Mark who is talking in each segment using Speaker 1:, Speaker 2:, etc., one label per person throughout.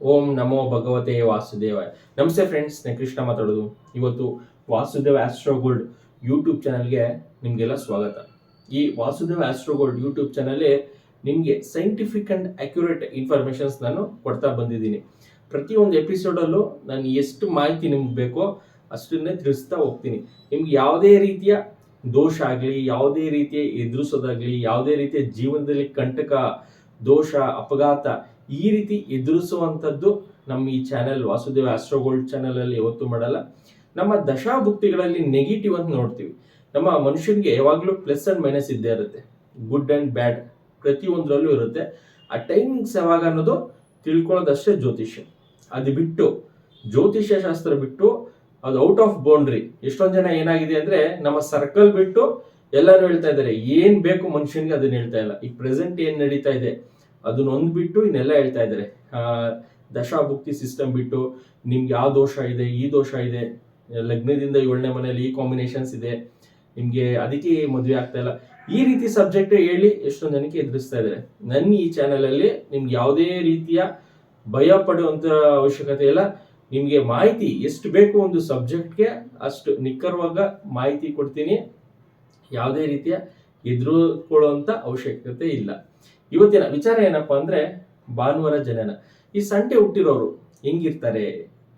Speaker 1: ಓಂ ನಮೋ ಭಗವತೆ ವಾಸುದೇವಾಯ. ನಮಸ್ತೆ ಫ್ರೆಂಡ್ಸ್ ನಾನು ಕೃಷ್ಣ ಮಾತಾಡೋದು. ಇವತ್ತು ವಾಸುದೇವ ಆಸ್ಟ್ರೋ ಗೋಲ್ಡ್ ಯೂಟ್ಯೂಬ್ ಚಾನಲ್ಗೆ ನಿಮಗೆಲ್ಲ ಸ್ವಾಗತ. ಈ ವಾಸುದೇವ ಆಸ್ಟ್ರೋ ಗೋಲ್ಡ್ ಯೂಟ್ಯೂಬ್ ಚಾನಲ್ಲೇ ನಿಮಗೆ ಸೈಂಟಿಫಿಕ್ ಆ್ಯಂಡ್ ಅಕ್ಯುರೇಟ್ ಇನ್ಫಾರ್ಮೇಷನ್ಸ್ ನಾನು ಕೊಡ್ತಾ ಬಂದಿದ್ದೀನಿ. ಪ್ರತಿಯೊಂದು ಎಪಿಸೋಡಲ್ಲೂ ನಾನು ಎಷ್ಟು ಮಾಹಿತಿ ನಿಮ್ಗೆ ಬೇಕೋ ಅಷ್ಟನ್ನೇ ತಿಳಿಸ್ತಾ ಹೋಗ್ತೀನಿ. ನಿಮ್ಗೆ ಯಾವುದೇ ರೀತಿಯ ದೋಷ ಆಗಲಿ, ಯಾವುದೇ ರೀತಿಯ ಎದುರಿಸೋದಾಗಲಿ, ಯಾವುದೇ ರೀತಿಯ ಜೀವನದಲ್ಲಿ ಕಂಟಕ, ದೋಷ, ಅಪಘಾತ ಈ ರೀತಿ ಎದುರಿಸುವಂಥದ್ದು ನಮ್ಮ ಈ ಚಾನೆಲ್ ವಾಸುದೇವ ಆಸ್ಟ್ರೋಗೋಲ್ಡ್ ಚಾನೆಲ್ ಅಲ್ಲಿ ಯಾವತ್ತೂ ಮಾಡಲ್ಲ. ನಮ್ಮ ದಶಾಭುಕ್ತಿಗಳಲ್ಲಿ ನೆಗೆಟಿವ್ ಅಂತ ನೋಡ್ತೀವಿ. ನಮ್ಮ ಮನುಷ್ಯನಿಗೆ ಯಾವಾಗಲೂ ಪ್ಲಸ್ ಅಂಡ್ ಮೈನಸ್ ಇದ್ದೇ ಇರುತ್ತೆ. ಗುಡ್ ಅಂಡ್ ಬ್ಯಾಡ್ ಪ್ರತಿಯೊಂದರಲ್ಲೂ ಇರುತ್ತೆ. ಆ ಟೈಮಿಂಗ್ಸ್ ಯಾವಾಗ ಅನ್ನೋದು ತಿಳ್ಕೊಳ್ಳೋದಷ್ಟೇ ಜ್ಯೋತಿಷ್ಯ. ಅದು ಬಿಟ್ಟು, ಜ್ಯೋತಿಷ್ಯ ಶಾಸ್ತ್ರ ಬಿಟ್ಟು, ಅದು ಔಟ್ ಆಫ್ ಬೌಂಡ್ರಿ ಎಷ್ಟೊಂದು ಜನ ಏನಾಗಿದೆ ಅಂದ್ರೆ, ನಮ್ಮ ಸರ್ಕಲ್ ಬಿಟ್ಟು ಎಲ್ಲರೂ ಹೇಳ್ತಾ ಇದ್ದಾರೆ, ಏನು ಬೇಕು ಮನುಷ್ಯನಿಗೆ ಅದನ್ನ ಹೇಳ್ತಾ ಇಲ್ಲ. ಈ ಪ್ರೆಸೆಂಟ್ ಏನು ನಡೀತಾ ಇದೆ? ಅದನ್ನ ಇನ್ನೆಲ್ಲ ಹೇಳ್ತಾ ಇದ್ದಾರೆ. ದಶಾಭುಕ್ತಿ ಸಿಸ್ಟಮ್ ಬಿಟ್ಟು ನಿಮ್ಗೆ ಯಾವ ದೋಷ ಇದೆ, ಈ ದೋಷ ಇದೆ, ಲಗ್ನದಿಂದ ಏಳನೇ ಮನೆಯಲ್ಲಿ ಈ ಕಾಂಬಿನೇಷನ್ಸ್ ಇದೆ, ನಿಮ್ಗೆ ಅದಕ್ಕೆ ಮದುವೆ ಆಗ್ತಾ ಇಲ್ಲ. ಈ ರೀತಿ ಸಬ್ಜೆಕ್ಟ್ ಹೇಳಿ ಎಷ್ಟೊಂದು ಜನಕ್ಕೆ ಎದುರಿಸ್ತಾ ಇದ್ದಾರೆ. ನನ್ನ ಈ ಚಾನೆಲ್ ಅಲ್ಲಿ ನಿಮ್ಗೆ ಯಾವುದೇ ರೀತಿಯ ಭಯ ಪಡುವಂತ ಅವಶ್ಯಕತೆ ಇಲ್ಲ. ನಿಮ್ಗೆ ಮಾಹಿತಿ ಎಷ್ಟು ಬೇಕು ಒಂದು ಸಬ್ಜೆಕ್ಟ್ಗೆ ಅಷ್ಟು ನಿಖರವಾಗ ಮಾಹಿತಿ ಕೊಡ್ತೀನಿ. ಯಾವುದೇ ರೀತಿಯ ಎದುರುಕೊಳ್ಳುವಂತ ಅವಶ್ಯಕತೆ ಇಲ್ಲ. ಇವತ್ತಿನ ವಿಚಾರ ಏನಪ್ಪಾ ಅಂದ್ರೆ ಭಾನುವಾರ ಜನನ. ಈ ಸಂಡೆ ಹುಟ್ಟಿರೋರು ಹೆಂಗಿರ್ತಾರೆ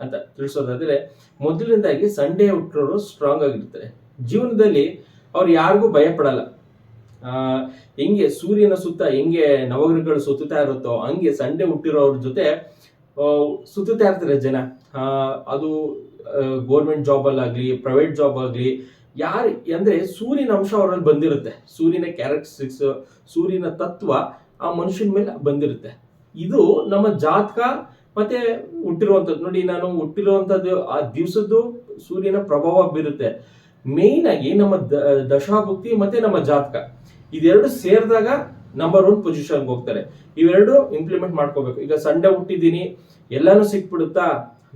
Speaker 1: ಅಂತ ತಿಳಿಸೋದಾದ್ರೆ ಮೊದಲಿನಿಂದಾಗಿ ಸಂಡೆ ಹುಟ್ಟಿರೋರು ಸ್ಟ್ರಾಂಗ್ ಆಗಿರ್ತಾರೆ. ಜೀವನದಲ್ಲಿ ಅವ್ರು ಯಾರಿಗೂ ಭಯ ಪಡಲ್ಲ. ಹೆಂಗೆ ಸೂರ್ಯನ ಸುತ್ತ ಹೆಂಗೆ ನವಗ್ರಹಗಳು ಸುತ್ತುತ್ತಾ ಇರುತ್ತೋ ಹಂಗೆ ಸಂಡೆ ಹುಟ್ಟಿರೋರ ಜೊತೆ ಸುತ್ತುತ್ತಾ ಇರ್ತಾರೆ ಜನ. ಅದು ಗೋರ್ಮೆಂಟ್ ಜಾಬ್ ಅಲ್ಲಾಗ್ಲಿ ಪ್ರೈವೇಟ್ ಜಾಬ್ ಆಗಲಿ, ಯಾರು, ಅಂದ್ರೆ ಸೂರ್ಯನ ಅಂಶ ಅವರಲ್ಲಿ ಬಂದಿರುತ್ತೆ. ಸೂರ್ಯನ ಕ್ಯಾರೆಕ್ಟರಿಸ್ಟಿಕ್ಸ್ ಸೂರ್ಯನ ತತ್ವ ಆ ಮನುಷ್ಯನ ಮೇಲೆ ಬಂದಿರುತ್ತೆ. ಇದು ನಮ್ಮ ಜಾತಕ ಮತ್ತೆ ಹುಟ್ಟಿರುವಂಥದ್ದು. ನೋಡಿ, ನಾನು ಹುಟ್ಟಿರುವಂಥದ್ದು ಆ ದಿವಸದ್ದು ಸೂರ್ಯನ ಪ್ರಭಾವ ಬೀರುತ್ತೆ. ಮೇಯ್ನ್ ಆಗಿ ನಮ್ಮ ದಶಾಭುಕ್ತಿ ಮತ್ತೆ ನಮ್ಮ ಜಾತಕ. ಇದೆರಡು ಸೇರಿದಾಗ ನಂಬರ್ ಒನ್ ಪೊಸಿಷನ್ಗೆ ಹೋಗ್ತಾರೆ. ಇವೆರಡು ಇಂಪ್ಲಿಮೆಂಟ್ ಮಾಡ್ಕೋಬೇಕು. ಈಗ ಸಂಡೆ ಹುಟ್ಟಿದ್ದೀನಿ, ಎಲ್ಲಾನು ಸಿಕ್ಬಿಡುತ್ತಾ?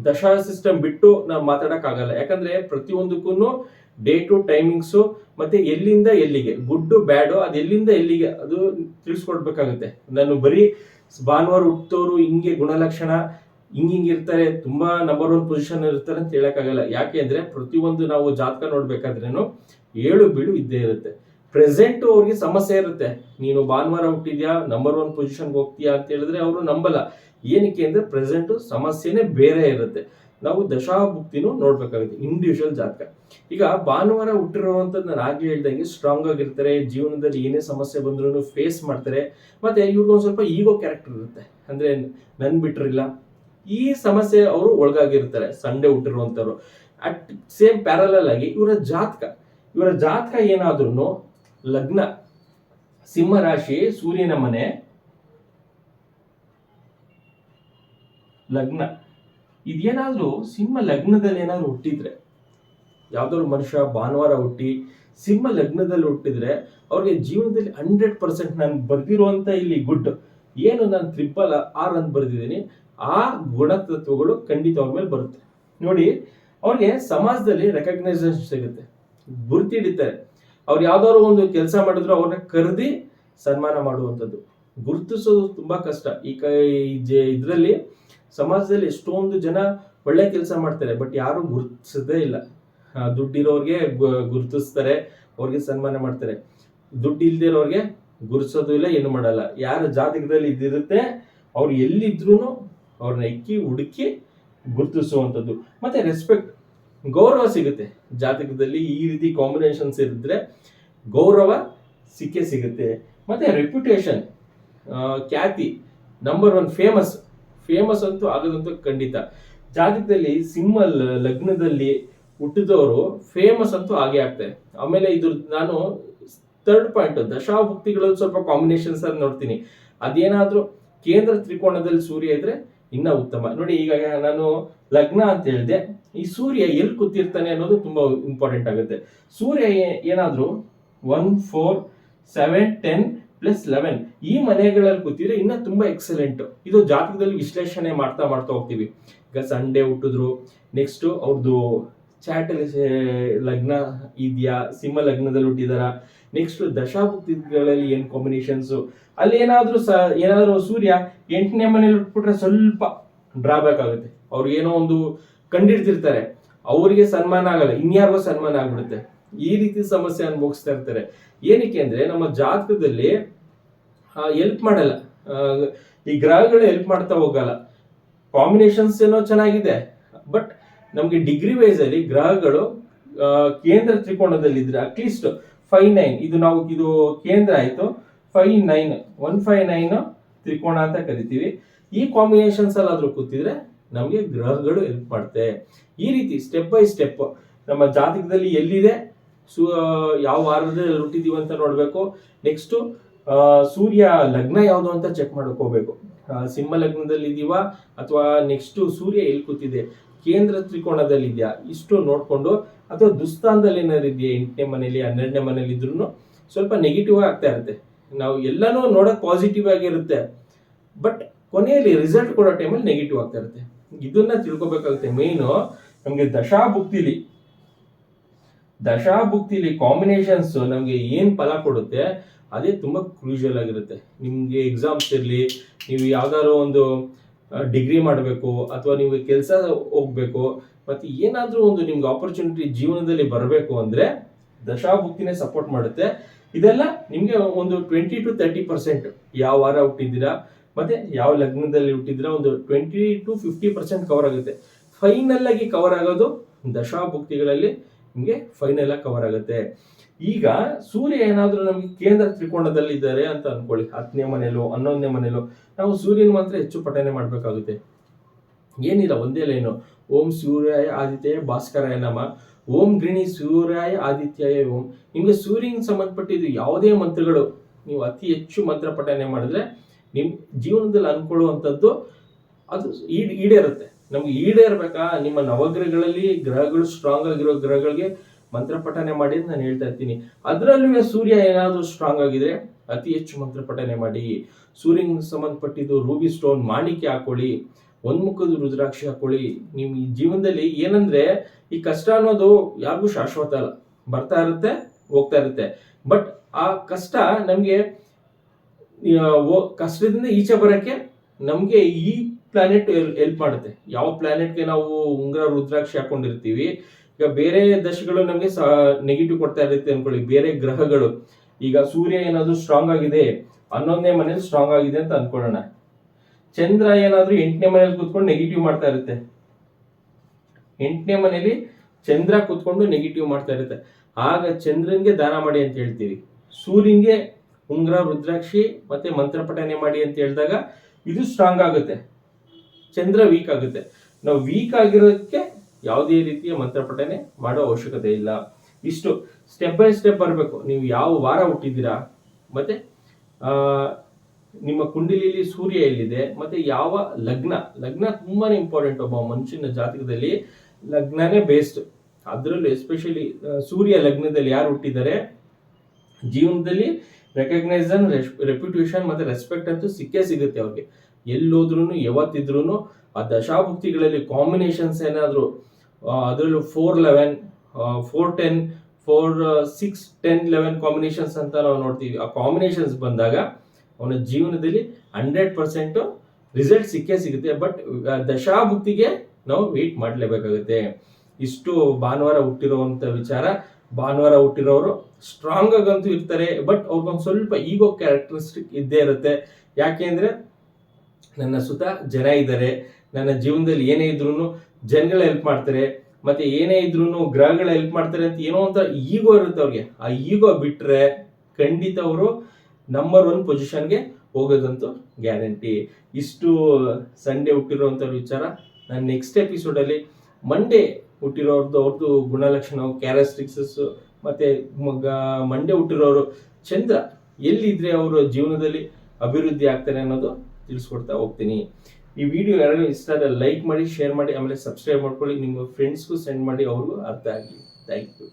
Speaker 1: ದಶಾ ಸಿಸ್ಟಮ್ ಬಿಟ್ಟು ನಾವು ಮಾತಾಡೋಕ್ಕಾಗಲ್ಲ. ಯಾಕಂದ್ರೆ ಪ್ರತಿಯೊಂದಕ್ಕೂ ಡೇ ಟು ಟೈಮಿಂಗ್ಸು ಮತ್ತೆ ಎಲ್ಲಿಂದ ಎಲ್ಲಿಗೆ? ಗುಡ್ಡು ಬ್ಯಾಡು ಅದು ಎಲ್ಲಿಂದ ಎಲ್ಲಿಗೆ? ಅದು ತಿಳಿಸ್ಕೊಡ್ಬೇಕಾಗುತ್ತೆ. ನಾನು ಬರೀ ಭಾನುವಾರ ಹುಟ್ಟೋರು ಹಿಂಗೆ ಗುಣಲಕ್ಷಣ, ಹಿಂಗ ಹಿಂಗೆ ಇರ್ತಾರೆ, ತುಂಬಾ ನಂಬರ್ ಒನ್ ಪೊಸಿಷನ್ ಇರ್ತಾರೆ ಅಂತ ಹೇಳಕ್ಕಾಗಲ್ಲ. ಯಾಕೆ ಅಂದ್ರೆ ಪ್ರತಿಯೊಂದು ನಾವು ಜಾತಕ ನೋಡ್ಬೇಕಾದ್ರೇನು ಏಳು ಬೀಳು ಇದ್ದೇ ಇರುತ್ತೆ. ಪ್ರೆಸೆಂಟ್ ಅವ್ರಿಗೆ ಸಮಸ್ಯೆ ಇರುತ್ತೆ. ನೀನು ಭಾನುವಾರ ಹುಟ್ಟಿದ್ಯಾ ನಂಬರ್ ಒನ್ ಪೊಸಿಷನ್ಗೆ ಹೋಗ್ತೀಯಾ ಅಂತ ಹೇಳಿದ್ರೆ ಅವರು ನಂಬಲ್ಲ. ಏನಕ್ಕೆ ಅಂದ್ರೆ ಪ್ರೆಸೆಂಟ್ ಸಮಸ್ಯೆನೇ ಬೇರೆ ಇರುತ್ತೆ. ನಾವು ದಶಾಭುಕ್ತಿನೂ ನೋಡ್ಬೇಕಾಗುತ್ತೆ ಇಂಡಿವಿಜುವಲ್ ಜಾತಕ. ಈಗ ಭಾನುವಾರ ಹುಟ್ಟಿರುವಂತದ್ದು ನಾನು ಆಗ್ಲೇ ಹೇಳ್ದಂಗೆ ಸ್ಟ್ರಾಂಗ್ ಆಗಿರ್ತಾರೆ, ಜೀವನದಲ್ಲಿ ಏನೇ ಸಮಸ್ಯೆ ಬಂದ್ರು ಫೇಸ್ ಮಾಡ್ತಾರೆ, ಮತ್ತೆ ಇವ್ರಿಗೊಂದು ಸ್ವಲ್ಪ ಈಗೋ ಕ್ಯಾರೆಕ್ಟರ್ ಇರುತ್ತೆ. ಅಂದ್ರೆ ನನ್ ಬಿಟ್ಟಿರಲಿಲ್ಲ ಈ ಸಮಸ್ಯೆ ಅವರು ಒಳಗಾಗಿರ್ತಾರೆ, ಸಂಡೆ ಹುಟ್ಟಿರುವಂಥವ್ರು. ಅಟ್ ಸೇಮ್ ಪ್ಯಾರಲಲ್ ಆಗಿ ಇವರ ಜಾತಕ. ಇವರ ಜಾತಕ ಏನಾದ್ರೂ ಲಗ್ನ ಸಿಂಹ ರಾಶಿ ಸೂರ್ಯನ ಮನೆ, ಲಗ್ನ. ಇದೇನಾದ್ರೂ ಸಿಂಹ ಲಗ್ನದಲ್ಲಿ ಏನಾದ್ರು ಹುಟ್ಟಿದ್ರೆ, ಯಾವ್ದಾದ್ರು ಮನುಷ್ಯ ಭಾನುವಾರ ಹುಟ್ಟಿ ಸಿಂಹ ಲಗ್ನದಲ್ಲಿ ಹುಟ್ಟಿದ್ರೆ ಅವ್ರಿಗೆ ಜೀವನದಲ್ಲಿ ಹಂಡ್ರೆಡ್ ಪರ್ಸೆಂಟ್ ನಾನು ಬರೆದಿರುವಂಥ ಇಲ್ಲಿ ಗುಡ್. ಏನು ನಾನು ತ್ರಿಪಲ್ ಆರ್ ಅಂತ ಬರೆದಿದ್ದೀನಿ, ಆ ಗುಣತತ್ವಗಳು ಖಂಡಿತ ಅವ್ರ ಮೇಲೆ ಬರುತ್ತೆ. ನೋಡಿ, ಅವ್ರಿಗೆ ಸಮಾಜದಲ್ಲಿ ರೆಕಗ್ನೈಸೇಷನ್ ಸಿಗುತ್ತೆ, ಗುರುತಿ ಹಿಡಿತಾರೆ. ಅವ್ರು ಯಾವ್ದಾದ್ರು ಒಂದು ಕೆಲಸ ಮಾಡಿದ್ರು ಅವ್ರನ್ನ ಕರೆದಿ ಸನ್ಮಾನ ಮಾಡುವಂಥದ್ದು. ಗುರುತಿಸೋದು ತುಂಬಾ ಕಷ್ಟ. ಈ ಕೈ ಇದರಲ್ಲಿ ಸಮಾಜದಲ್ಲಿ ಎಷ್ಟೊಂದು ಜನ ಒಳ್ಳೆ ಕೆಲಸ ಮಾಡ್ತಾರೆ ಬಟ್ ಯಾರು ಗುರುತಿಸದೇ ಇಲ್ಲ. ದುಡ್ಡಿರೋರಿಗೆ ಗುರುತಿಸ್ತಾರೆ, ಅವ್ರಿಗೆ ಸನ್ಮಾನ ಮಾಡ್ತಾರೆ. ದುಡ್ಡು ಇಲ್ದಿರೋರ್ಗೆ ಗುರುತಿಸೋದು ಇಲ್ಲ, ಏನು ಮಾಡಲ್ಲ. ಯಾರ ಜಾತಕದಲ್ಲಿ ಇದ್ದಿರುತ್ತೆ, ಅವ್ರು ಎಲ್ಲಿದ್ರು ಅವ್ರನ್ನ ಇಕ್ಕಿ, ಹುಡುಕಿ ಗುರುತಿಸುವಂಥದ್ದು. ಮತ್ತೆ ರೆಸ್ಪೆಕ್ಟ್ ಗೌರವ ಸಿಗುತ್ತೆ. ಜಾತಕದಲ್ಲಿ ಈ ರೀತಿ ಕಾಂಬಿನೇಷನ್ಸ್ ಇರಿದ್ರೆ ಗೌರವ ಸಿಕ್ಕೇ ಸಿಗುತ್ತೆ. ಮತ್ತೆ ರೆಪ್ಯುಟೇಷನ್ ಖ್ಯಾತಿ ನಂಬರ್ ಒನ್ ಫೇಮಸ್ ಫೇಮಸ್ ಅಂತೂ ಆಗೋದಂತೂ ಖಂಡಿತ. ಜಾತಕದಲ್ಲಿ ಸಿಂಹ ಲಗ್ನದಲ್ಲಿ ಹುಟ್ಟಿದವರು ಫೇಮಸ್ ಅಂತೂ ಆಗೇ ಆಗ್ತಾರೆ. ಆಮೇಲೆ ಇದು ನಾನು ಥರ್ಡ್ ಪಾಯಿಂಟ್ ದಶಾಭುಕ್ತಿಗಳಲ್ಲಿ ಸ್ವಲ್ಪ ಕಾಂಬಿನೇಷನ್ಸ್ ಅಲ್ಲಿ ನೋಡ್ತೀನಿ. ಅದೇನಾದರೂ ಕೇಂದ್ರ ತ್ರಿಕೋಣದಲ್ಲಿ ಸೂರ್ಯ ಇದ್ರೆ ಇನ್ನ ಉತ್ತಮ. ನೋಡಿ, ಈಗ ನಾನು ಲಗ್ನ ಅಂತ ಹೇಳಿದೆ, ಈ ಸೂರ್ಯ ಎಲ್ಲಿ ಕೂತಿರ್ತಾನೆ ಅನ್ನೋದು ತುಂಬಾ ಇಂಪಾರ್ಟೆಂಟ್ ಆಗುತ್ತೆ. ಸೂರ್ಯ ಏನಾದ್ರೂ one four seven ten plus eleven ಈ ಮನೆಗಳಲ್ಲಿ ಕೂತಿದ್ರೆ ಇನ್ನ ತುಂಬಾ ಎಕ್ಸಲೆಂಟ್ ಇದು ಜಾತಕದಲ್ಲಿ ವಿಶ್ಲೇಷಣೆ ಮಾಡ್ತಾ ಮಾಡ್ತಾ ಹೋಗ್ತೀವಿ. ಈಗ ಸಂಡೇ ಹುಟ್ಟಿದ್ರು ನೆಕ್ಸ್ಟ್ ಅವ್ರದ್ದು ಚಾಟಲ್ಲಿ ಲಗ್ನ ಇದೆಯಾ, ಸಿಂಹ ಲಗ್ನದಲ್ಲಿ ಹುಟ್ಟಿದಾರ. ನೆಕ್ಸ್ಟ್ ದಶಾಭುಕ್ತಿಗಳಲ್ಲಿ ಏನು ಕಾಂಬಿನೇಷನ್ಸ್ ಅಲ್ಲಿ ಏನಾದರೂ ಸ, ಏನಾದರೂ ಸೂರ್ಯ ಎಂಟನೇ ಮನೇಲಿ ಉಟ್ಬಿಟ್ರೆ ಸ್ವಲ್ಪ ಡ್ರಾಬ್ಯಾಕ್ ಆಗುತ್ತೆ. ಅವ್ರಿಗೇನೋ ಏನೋ ಒಂದು ಕಂಡಿಡ್ತಿರ್ತಾರೆ ಅವರಿಗೆ ಸನ್ಮಾನ ಆಗಲ್ಲ. ಇನ್ಯಾರಿಗೋ ಸನ್ಮಾನ ಆಗ್ಬಿಡುತ್ತೆ. ಈ ರೀತಿ ಸಮಸ್ಯೆ ಅನುಭವಿಸ್ತಾ ಇರ್ತಾರೆ. ಏನಕ್ಕೆ ಅಂದ್ರೆ ನಮ್ಮ ಜಾತಕದಲ್ಲಿ ಹೆಲ್ಪ್ ಮಾಡಲ್ಲ. ಈ ಗ್ರಹಗಳು ಹೆಲ್ಪ್ ಮಾಡ್ತಾ ಹೋಗಲ್ಲ. ಕಾಂಬಿನೇಷನ್ಸ್ ಏನೋ ಚೆನ್ನಾಗಿದೆ. ಬಟ್ ನಮಗೆ ಡಿಗ್ರಿ ವೈಸ್ ಅಲ್ಲಿ ಗ್ರಹಗಳು ಕೇಂದ್ರ ತ್ರಿಕೋಣದಲ್ಲಿ ಇದ್ರೆ ಅಟ್ಲೀಸ್ಟ್ ಫೈವ್ ನೈನ್ ಇದು ನಾವು, ಇದು ಕೇಂದ್ರ ಆಯ್ತು. Five nine one five nine ತ್ರಿಕೋಣ ಅಂತ ಕರಿತೀವಿ. ಈ ಕಾಂಬಿನೇಷನ್ಸ್ ಅಲ್ಲಾದ್ರೂ ಕೂತಿದ್ರೆ ನಮಗೆ ಗ್ರಹಗಳು ಹೆಲ್ಪ್ ಮಾಡುತ್ತೆ ಈ ರೀತಿ ಸ್ಟೆಪ್ ಬೈ ಸ್ಟೆಪ್ ನಮ್ಮ ಜಾತಕದಲ್ಲಿ ಎಲ್ಲಿದೆ? ಸು ಯಾವ ವಾರದಲ್ಲಿ ಹುಟ್ಟಿದೀವಿ ಅಂತ ನೋಡಬೇಕು. ನೆಕ್ಸ್ಟು ಸೂರ್ಯ ಲಗ್ನ ಯಾವುದು ಅಂತ ಚೆಕ್ ಮಾಡ್ಕೋಬೇಕು. ಸಿಂಹ ಲಗ್ನದಲ್ಲಿ ಇದೀವಾ ಅಥವಾ ನೆಕ್ಸ್ಟ್ ಸೂರ್ಯ ಎಲ್ಲಿ ಕೂತಿದೆ? ಕೇಂದ್ರ ತ್ರಿಕೋಣದಲ್ಲಿ ಇದೆಯಾ ಇಷ್ಟು ನೋಡ್ಕೊಂಡು, ಅಥವಾ ದುಸ್ಥಾನದಲ್ಲಿ ಏನಾದ್ರು ಇದೆಯಾ? ಎಂಟನೇ ಮನೇಲಿ, ಹನ್ನೆರಡನೇ ಮನೇಲಿ ಇದ್ರೂ ಸ್ವಲ್ಪ ನೆಗೆಟಿವ್ ಆಗ್ತಾ ಇರುತ್ತೆ. ನಾವು ಎಲ್ಲನೂ ನೋಡೋಕೆ ಪಾಸಿಟಿವ್ ಆಗಿರುತ್ತೆ. ಬಟ್ ಕೊನೆಯಲ್ಲಿ ರಿಸಲ್ಟ್ ಕೊಡೋ ಟೈಮಲ್ಲಿ ನೆಗೆಟಿವ್ ಆಗ್ತಾ ಇರುತ್ತೆ. ಇದನ್ನ ತಿಳ್ಕೊಬೇಕಾಗುತ್ತೆ. ಮೇಯ್ನು ನಮಗೆ ದಶಾಭುಕ್ತಿಲಿ ದಶಾಭುಕ್ತಿಲಿ ಕಾಂಬಿನೇಷನ್ಸ್ ನಮಗೆ ಏನು ಫಲ ಕೊಡುತ್ತೆ, ಅದೇ ತುಂಬಾ ಕ್ರೂಷಿಯಲ್ ಆಗಿರುತ್ತೆ. ನಿಮಗೆ ಎಕ್ಸಾಮ್ಸ್ ಇರಲಿ, ನೀವು ಯಾವ್ದಾದ್ರು ಒಂದು ಡಿಗ್ರಿ ಮಾಡಬೇಕು, ಅಥವಾ ನೀವು ಕೆಲಸ ಹೋಗ್ಬೇಕು, ಮತ್ತೆ ಏನಾದರೂ ಒಂದು ನಿಮ್ಗೆ ಆಪರ್ಚುನಿಟಿ ಜೀವನದಲ್ಲಿ ಬರಬೇಕು ಅಂದ್ರೆ ದಶಾಭುಕ್ತಿನೇ ಸಪೋರ್ಟ್ ಮಾಡುತ್ತೆ. ಇದೆಲ್ಲ ನಿಮಗೆ ಒಂದು ಟ್ವೆಂಟಿ ಟು ತರ್ಟಿ ಪರ್ಸೆಂಟ್ ಯಾವ ವಾರ ಹುಟ್ಟಿದ್ದೀರಾ, ಮತ್ತೆ ಯಾವ ಲಗ್ನದಲ್ಲಿ ಹುಟ್ಟಿದ್ದೀರಾ, ಒಂದು twenty to fifty percent cover ಆಗುತ್ತೆ. ಫೈನಲ್ ಆಗಿ ಕವರ್ ಆಗೋದು ದಶಾಭುಕ್ತಿಗಳಲ್ಲಿ. ನಿಮಗೆ ಫೈನಲ್ ಆಗಿ ಕವರ್ ಆಗುತ್ತೆ. ಈಗ ಸೂರ್ಯ ಏನಾದರೂ ನಮಗೆ ಕೇಂದ್ರ ತ್ರಿಕೋಣದಲ್ಲಿ ಇದ್ದಾರೆ ಅಂತ ಅನ್ಕೊಳ್ಳಿ. ಹತ್ತನೇ ಮನೆಯಲ್ಲೋ, ಹನ್ನೊಂದನೇ ಮನೇಲೋ ನಾವು ಸೂರ್ಯನ ಮಾತ್ರ ಹೆಚ್ಚು ಪಠನೆ ಮಾಡಬೇಕಾಗುತ್ತೆ. ಏನಿಲ್ಲ, ಒಂದೇ ಲೈನು ಓಂ ಸೂರ್ಯಾಯ ಆದಿತ್ಯಾಯ ಭಾಸ್ಕರಾಯ ನಮ. ಓಂ ಗೃಣಿ ಸೂರ್ಯಾಯ ಆದಿತ್ಯಾಯ ಓಂ. ನಿಮಗೆ ಸೂರ್ಯನಿಗೆ ಸಂಬಂಧಪಟ್ಟಿದ್ದು ಯಾವುದೇ ಮಂತ್ರಗಳು, ನೀವು ಅತಿ ಹೆಚ್ಚು ಮಂತ್ರ ಪಠನೆ ಮಾಡಿದ್ರೆ ನಿಮ್ಮ ಜೀವನದಲ್ಲಿ ಅನ್ಕೊಳ್ಳುವಂಥದ್ದು ಅದು ಈಡ್ ಈಡೇರುತ್ತೆ. ನಮ್ಗೆ ಈಡೇರ್ಬೇಕಾ ನಿಮ್ಮ ನವಗ್ರಹಗಳಲ್ಲಿ ಗ್ರಹಗಳು ಸ್ಟ್ರಾಂಗ್ ಆಗಿರೋ ಗ್ರಹಗಳಿಗೆ ಮಂತ್ರ ಪಠನೆ ಮಾಡಿ ನಾನು ಹೇಳ್ತಾ ಇರ್ತೀನಿ. ಅದರಲ್ಲೂ ಸೂರ್ಯ ಏನಾದರೂ ಸ್ಟ್ರಾಂಗ್ ಆಗಿದ್ರೆ ಅತಿ ಹೆಚ್ಚು ಮಂತ್ರ ಪಠನೆ ಮಾಡಿ. ಸೂರ್ಯನ ಸಂಬಂಧಪಟ್ಟಿದ್ದು ರೂಬಿ ಸ್ಟೋನ್ ಮಾಣಿಕ್ಯ ಹಾಕೊಳ್ಳಿ ಒಂದ್ಮುಖದ ರುದ್ರಾಕ್ಷಿ ಹಾಕೊಳ್ಳಿ. ನಿಮ್ ಈ ಜೀವನದಲ್ಲಿ ಏನಂದ್ರೆ ಈ ಕಷ್ಟ ಅನ್ನೋದು ಯಾರಿಗೂ ಶಾಶ್ವತ ಅಲ್ಲ. ಬರ್ತಾ ಇರುತ್ತೆ, ಹೋಗ್ತಾ ಇರುತ್ತೆ. ಬಟ್ ಆ ಕಷ್ಟ ನಮ್ಗೆ ಕಷ್ಟದಿಂದ ಈಚೆ ಬರಕ್ಕೆ ನಮ್ಗೆ ಈ ಪ್ಲಾನೆಟ್ ಹೆಲ್ಪ್ ಮಾಡುತ್ತೆ. ಯಾವ ಪ್ಲಾನೆಟ್ಗೆ ನಾವು ಉಂಗ್ರ ರುದ್ರಾಕ್ಷಿ ಹಾಕೊಂಡಿರ್ತೀವಿ, ಈಗ ಬೇರೆ ದಶಗಳು ನಮಗೆ ನೆಗೆಟಿವ್ ಕೊಡ್ತಾ ಇರುತ್ತೆ ಅನ್ಕೊಳ್ಳಿ. ಬೇರೆ ಗ್ರಹಗಳು, ಈಗ ಸೂರ್ಯ ಏನಾದರೂ ಸ್ಟ್ರಾಂಗ್ ಆಗಿದೆ, ಹನ್ನೊಂದನೇ ಮನೇಲಿ ಸ್ಟ್ರಾಂಗ್ ಆಗಿದೆ ಅಂತ ಅನ್ಕೊಳ್ಳೋಣ. ಚಂದ್ರ ಏನಾದರೂ ಎಂಟನೇ ಮನೇಲಿ ಕೂತ್ಕೊಂಡು ನೆಗೆಟಿವ್ ಮಾಡ್ತಾ ಇರುತ್ತೆ. ಎಂಟನೇ ಮನೇಲಿ ಚಂದ್ರ ಕೂತ್ಕೊಂಡು ನೆಗೆಟಿವ್ ಮಾಡ್ತಾ ಇರುತ್ತೆ. ಆಗ ಚಂದ್ರನ್ಗೆ ದಾನ ಮಾಡಿ ಅಂತ ಹೇಳ್ತೀವಿ. ಸೂರ್ಯನ್ಗೆ ಉಂಗ್ರ ರುದ್ರಾಕ್ಷಿ ಮತ್ತೆ ಮಂತ್ರ ಪಠನೆ ಮಾಡಿ ಅಂತ ಹೇಳಿದಾಗ ಇದು ಸ್ಟ್ರಾಂಗ್ ಆಗುತ್ತೆ. ಚಂದ್ರ ವೀಕ್ ಆಗುತ್ತೆ. ನಾವು ವೀಕ್ ಆಗಿರೋದಕ್ಕೆ ಯಾವುದೇ ರೀತಿಯ ಮಂತ್ರ ಪಠನೆ ಮಾಡೋ ಅವಶ್ಯಕತೆ ಇಲ್ಲ. ಇಷ್ಟು ಸ್ಟೆಪ್ ಬೈ ಸ್ಟೆಪ್ ಬರಬೇಕು. ನೀವು ಯಾವ ವಾರ ಹುಟ್ಟಿದ್ದೀರಾ? ಮತ್ತೆ ನಿಮ್ಮ ಕುಂಡಲಿಲಿ ಸೂರ್ಯ ಎಲ್ಲಿದೆ? ಮತ್ತೆ ಯಾವ ಲಗ್ನ? ಲಗ್ನ ತುಂಬಾನೇ ಇಂಪಾರ್ಟೆಂಟ್ ಒಬ್ಬ ಮನುಷ್ಯನ ಜಾತಕದಲ್ಲಿ ಲಗ್ನನೇ ಬೇಸ್ಟ್ ಅದರಲ್ಲೂ ಎಸ್ಪೆಷಲಿ ಸೂರ್ಯ ಲಗ್ನದಲ್ಲಿ ಯಾರು ಹುಟ್ಟಿದ್ದಾರೆ? ಜೀವನದಲ್ಲಿ ರೆಕಗ್ನೈಸನ್ ರೆಪ್ಯುಟೇಷನ್ ಮತ್ತೆ ರೆಸ್ಪೆಕ್ಟ್ ಅಂತೂ ಸಿಕ್ಕೇ ಸಿಗುತ್ತೆ ಅವ್ರಿಗೆ. ಎಲ್ಲೋದ್ರೂ ಯಾವತ್ತಿದ್ರೂ ಆ ದಶಾಭುಕ್ತಿಗಳಲ್ಲಿ ಕಾಂಬಿನೇಷನ್ಸ್ ಏನಾದರೂ ಅದರಲ್ಲೂ four eleven four ten four six ten eleven combinations ಅಂತ ನಾವು ನೋಡ್ತೀವಿ. ಆ ಕಾಂಬಿನೇಷನ್ಸ್ ಬಂದಾಗ ಅವನ ಜೀವನದಲ್ಲಿ ಹಂಡ್ರೆಡ್ ಪರ್ಸೆಂಟ್ ರಿಸಲ್ಟ್ ಸಿಕ್ಕೇ ಸಿಗುತ್ತೆ. ಬಟ್ ದಶಾಭುಕ್ತಿಗೆ ನಾವು ವೇಟ್ ಮಾಡಲೇಬೇಕಾಗುತ್ತೆ. ಇಷ್ಟು ಭಾನುವಾರ ಹುಟ್ಟಿರುವಂತ ವಿಚಾರ. ಭಾನುವಾರ ಹುಟ್ಟಿರೋರು ಸ್ಟ್ರಾಂಗ್ ಆಗಂತೂ ಇರ್ತಾರೆ. ಬಟ್ ಅವ್ರಿಗೊಂದು ಸ್ವಲ್ಪ ಈಗೋ ಕ್ಯಾರೆಕ್ಟರಿಸ್ಟಿಕ್ ಇದ್ದೇ ಇರುತ್ತೆ. ಯಾಕೆಂದ್ರೆ ನನ್ನ ಸುತ್ತ ಜನ ಇದ್ದಾರೆ, ನನ್ನ ಜೀವನದಲ್ಲಿ ಏನೇ ಇದ್ರು ಜನಗಳ ಹೆಲ್ಪ್ ಮಾಡ್ತಾರೆ, ಮತ್ತೆ ಏನೇ ಇದ್ರು ಗ್ರಹಗಳ ಹೆಲ್ಪ್ ಮಾಡ್ತಾರೆ ಅಂತ ಏನೋ ಅಂತ ಈಗೋ ಇರುತ್ತೆ ಅವ್ರಿಗೆ. ಆ ಈಗೋ ಬಿಟ್ರೆ ಖಂಡಿತ ಅವರು ನಂಬರ್ ಒನ್ ಪೊಸಿಷನ್ಗೆ ಹೋಗೋದಂತೂ ಗ್ಯಾರಂಟಿ ಇಷ್ಟು ಸಂಡೇ ಹುಟ್ಟಿರುವಂಥ ವಿಚಾರ, ನಾನು ನೆಕ್ಸ್ಟ್ ಎಪಿಸೋಡಲ್ಲಿ ಮಂಡೇ ಹುಟ್ಟಿರೋರ್ದು ಅವ್ರದ್ದು ಗುಣಲಕ್ಷಣ ಕ್ಯಾರಸ್ಟಿಕ್ಸಸ್ಸು ಮತ್ತೆ ಮಗ ಮಂಡೇ ಹುಟ್ಟಿರೋರು ಚಂದ್ರ ಎಲ್ಲಿದ್ರೆ ಅವರು ಜೀವನದಲ್ಲಿ ಅಭಿವೃದ್ಧಿ ಆಗ್ತಾರೆ ಅನ್ನೋದು ತಿಳಿಸ್ಕೊಡ್ತಾ ಹೋಗ್ತೀನಿ. ಈ ವಿಡಿಯೋ ಯಾರಿಗೂ ಇಷ್ಟ ಆದರೆ ಲೈಕ್ ಮಾಡಿ ಶೇರ್ ಮಾಡಿ, ಆಮೇಲೆ ಸಬ್ಸ್ಕ್ರೈಬ್ ಮಾಡ್ಕೊಳ್ಳಿ. ನಿಮ್ಮ ಫ್ರೆಂಡ್ಸ್ಗೂ ಸೆಂಡ್ ಮಾಡಿ, ಅವ್ರಿಗೂ ಅರ್ಥ ಆಗಲಿ ಥ್ಯಾಂಕ್ ಯು